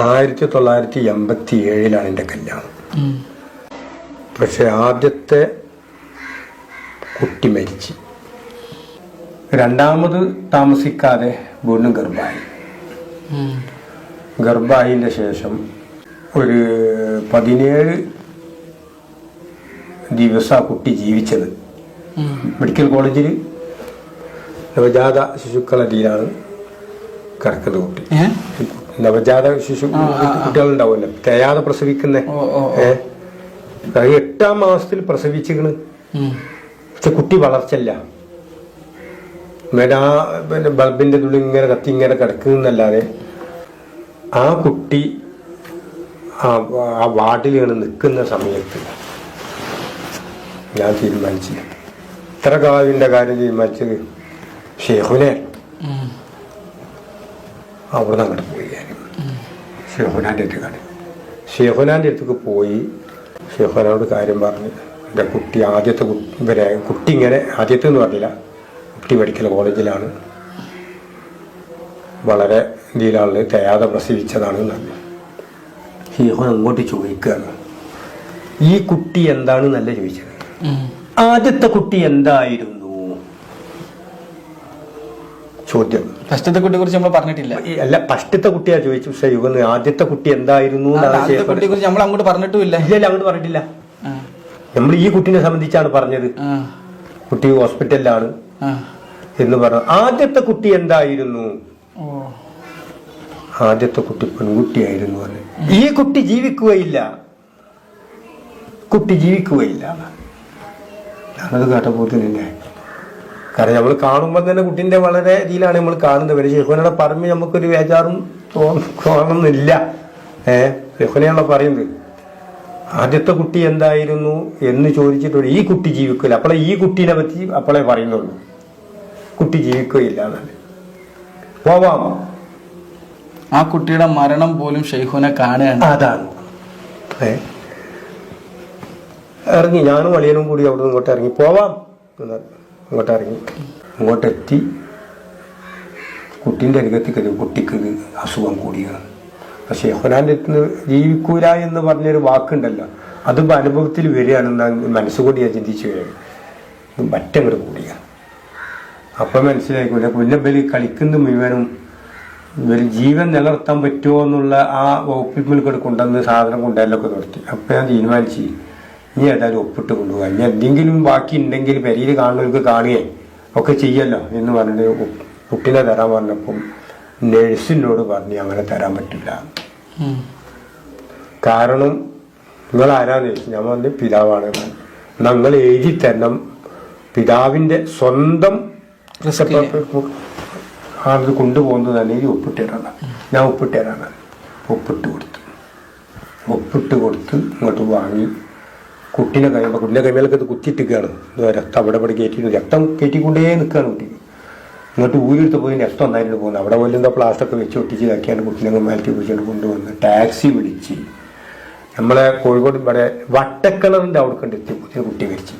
ആയിരത്തി തൊള്ളായിരത്തി എൺപത്തി ഏഴിലാണ് എന്റെ കല്യാണം. പക്ഷെ ആദ്യത്തെ കുട്ടി മരിച്ച്. രണ്ടാമത് താമസിക്കാതെ വീണ്ടും ഗർഭായി. ഗർഭായിന്റെ ശേഷം ഒരു പതിനേഴ് ദിവസം ആ കുട്ടി ജീവിച്ചത്. മെഡിക്കൽ കോളേജിൽ നവജാത ശിശുക്കളടിയിലാണ് കിടക്കുന്ന കുട്ടി നവജാത ശിശു കുട്ടികളുണ്ടാവുമല്ലോ. തേയാതെ പ്രസവിക്കുന്ന. ഏ? അത് എട്ടാം മാസത്തിൽ പ്രസവിച്ചിക്കണ്. പക്ഷെ കുട്ടി വളർച്ചല്ല ആ പിന്നെ ബൾബിന്റെ തുള്ളി ഇങ്ങനെ കത്തി ഇങ്ങനെ കിടക്കുന്നല്ലാതെ ആ കുട്ടി ആ വാർഡിൽ വാർഡിലാണ് നിൽക്കുന്ന സമയത്ത് ഞാൻ തീരുമാനിച്ചു ഇത്ര കാവിന്റെ കാര്യം തീരുമാനിച്ചത് ഷെയ്ഖുനെ. അവിടുന്ന് അങ്ങോട്ട് പോയി. ഞാൻ അടുത്ത് അടുത്തേക്കാണ് ഷെഹുനാന്റെ അടുത്തേക്ക് പോയി ഷെഹുനാനോട് കാര്യം പറഞ്ഞു. എന്റെ കുട്ടി ആദ്യത്തെ ഇവരെ കുട്ടി ഇങ്ങനെ ആദ്യത്തെ എന്ന് പറഞ്ഞില്ല. കുട്ടി മെഡിക്കൽ കോളേജിലാണ്. വളരെ ഇതിലാണ് തയ്യാതെ പ്രസവിച്ചതാണ് പറഞ്ഞു. ഷെയ്ഖുൻ അങ്ങോട്ട് ചോദിക്കുകയാണ്. ഈ കുട്ടി എന്താണ് നല്ല ചോദിച്ചത്? ആദ്യത്തെ കുട്ടി എന്തായിരുന്നു? ചോദ്യം. ഫസ്റ്റത്തെ കുട്ടിയെ കുറിച്ച് നമ്മൾ പറഞ്ഞിട്ടില്ല. അല്ല ഫസ്റ്റത്തെ കുട്ടിയാ ചോദിച്ചു പക്ഷേ യുഗം ആദ്യത്തെ കുട്ടി എന്തായിരുന്നു ആദ്യത്തെ കുട്ടിയെ കുറിച്ച് നമ്മൾ അങ്ങോട്ട് പറഞ്ഞിട്ടുമില്ല. ഇല്ല അങ്ങോട്ട് പറഞ്ഞിട്ടില്ല. നമ്മൾ ഈ കുട്ടിനെ സംബന്ധിച്ചാണ് പറഞ്ഞത്. കുട്ടി ഹോസ്പിറ്റലിലാണ് എന്ന് പറഞ്ഞു. ആദ്യത്തെ കുട്ടി എന്തായിരുന്നു? ആദ്യത്തെ കുട്ടി പെൺകുട്ടിയായിരുന്നു പറഞ്ഞു. ഈ കുട്ടി ജീവിക്കുകയില്ല. കുട്ടി ജീവിക്കുകയില്ല. ഞാനത് കേട്ടപ്പോൾ തന്നെ കാരണം നമ്മൾ കാണുമ്പോൾ തന്നെ കുട്ടീന്റെ വളരെ രീതിയിലാണ് നമ്മൾ കാണുന്നത്. പക്ഷേ ഷെഹുനയുടെ പറമ്പ് നമുക്കൊരു വേജാറും തോന്നും തോന്നുന്നില്ല ഏ ഷെഹുനയാണല്ലോ പറയുന്നത്. ആദ്യത്തെ കുട്ടി എന്തായിരുന്നു എന്ന് ചോദിച്ചിട്ടുണ്ട് ഈ കുട്ടി ജീവിക്കില്ല. അപ്പോളെ ഈ കുട്ടീനെ പറ്റി അപ്പോളെ പറയുന്നുള്ളൂ. കുട്ടി ജീവിക്കുകയില്ല എന്നാണ്. പോവാം. ആ കുട്ടിയുടെ മരണം പോലും ഷെയ്ഖുനെ കാണുകയാണ്. അതാണ്. ഇറങ്ങി. ഞാനും അളിയനും കൂടി അവിടെ നിന്ന് ഇങ്ങോട്ട് ഇറങ്ങി. പോവാം. എന്ന് ഇങ്ങോട്ട് ഇറങ്ങി അങ്ങോട്ടെത്തി. കുട്ടീന്റെ അരികത്തിൽ എത്തി. കുട്ടിക്ക് അസുഖം കൂടിയാണ്. പക്ഷേ യഹോനാന്റെ അടുത്ത് ജീവിക്കൂല എന്ന് പറഞ്ഞൊരു വാക്കുണ്ടല്ലോ. അതിപ്പോൾ അനുഭവത്തിൽ വരികയാണെന്ന് മനസ്സുകൂടി ഞാൻ ചിന്തിച്ചു വരികയാണ് മറ്റങ്ങോട്ട് കൂടിയാണ്. അപ്പം മനസ്സിലായിക്കൂല ബലി കളിക്കുന്ന മുഴുവനും ഇവർ ജീവൻ നിലനിർത്താൻ പറ്റുമോ എന്നുള്ള ആ വകുപ്പിൽ കൊണ്ടുവന്ന് സാധനം കൊണ്ടുവരലൊക്കെ നിർത്തി. അപ്പം ഞാൻ തീരുമാനിച്ചു ഇനി ഏതായാലും ഒപ്പിട്ട് കൊണ്ടുപോകാം. ഇനി എന്തെങ്കിലും ബാക്കി ഉണ്ടെങ്കിൽ പെരിയിൽ കാണുന്നവർക്ക് കാണുകയും ഒക്കെ ചെയ്യല്ലോ എന്ന് പറഞ്ഞിട്ട് കുട്ടിനെ തരാൻ പറഞ്ഞപ്പം നഴ്സിനോട് പറഞ്ഞ് അങ്ങനെ തരാൻ പറ്റില്ല. കാരണം നിങ്ങൾ ആരാന്ന് ചോദിച്ചു ഞാൻ പറഞ്ഞ പിതാവാണ്. ഞങ്ങൾ എഴുതി തരണം. പിതാവിന്റെ സ്വന്തം. ആണത് കൊണ്ടുപോകുന്നത് തന്നെ ഈ ഒപ്പിട്ടേരാണ് ഞാൻ ഒപ്പിട്ടേരാണ് ഒപ്പിട്ട് കൊടുത്തു. ഒപ്പിട്ട് കൊടുത്ത് ഇങ്ങോട്ട് വാങ്ങി. കുട്ടീനെ കഴിയുമ്പോൾ കുട്ടീനെ കഴിയുമ്പോഴൊക്കെ ഇത് കുത്തിയിട്ടിരിക്കുകയാണ്. രക്തം അവിടെ ഇവിടെ കയറ്റി രക്തം കയറ്റിക്കൊണ്ടേ നിൽക്കുകയാണ് കുട്ടി. എന്നിട്ട് ഊരിയെടുത്ത് പോയി രക്തം ഒന്നായിട്ട് പോകുന്നത് അവിടെ പോലും എന്താ പ്ലാസ്റ്റൊക്കെ വെച്ച് ഒട്ടിച്ച് ഇതാക്കിയാണ് കുട്ടീനെ മാറ്റി പിടിച്ചുകൊണ്ട് കൊണ്ടുവന്ന് ടാക്സി വിളിച്ച് നമ്മളെ കോഴിക്കോട് ഇവിടെ വട്ടക്കിണറിന്റെ കണ്ടെത്തി കുട്ടി കുട്ടി മരിച്ചു.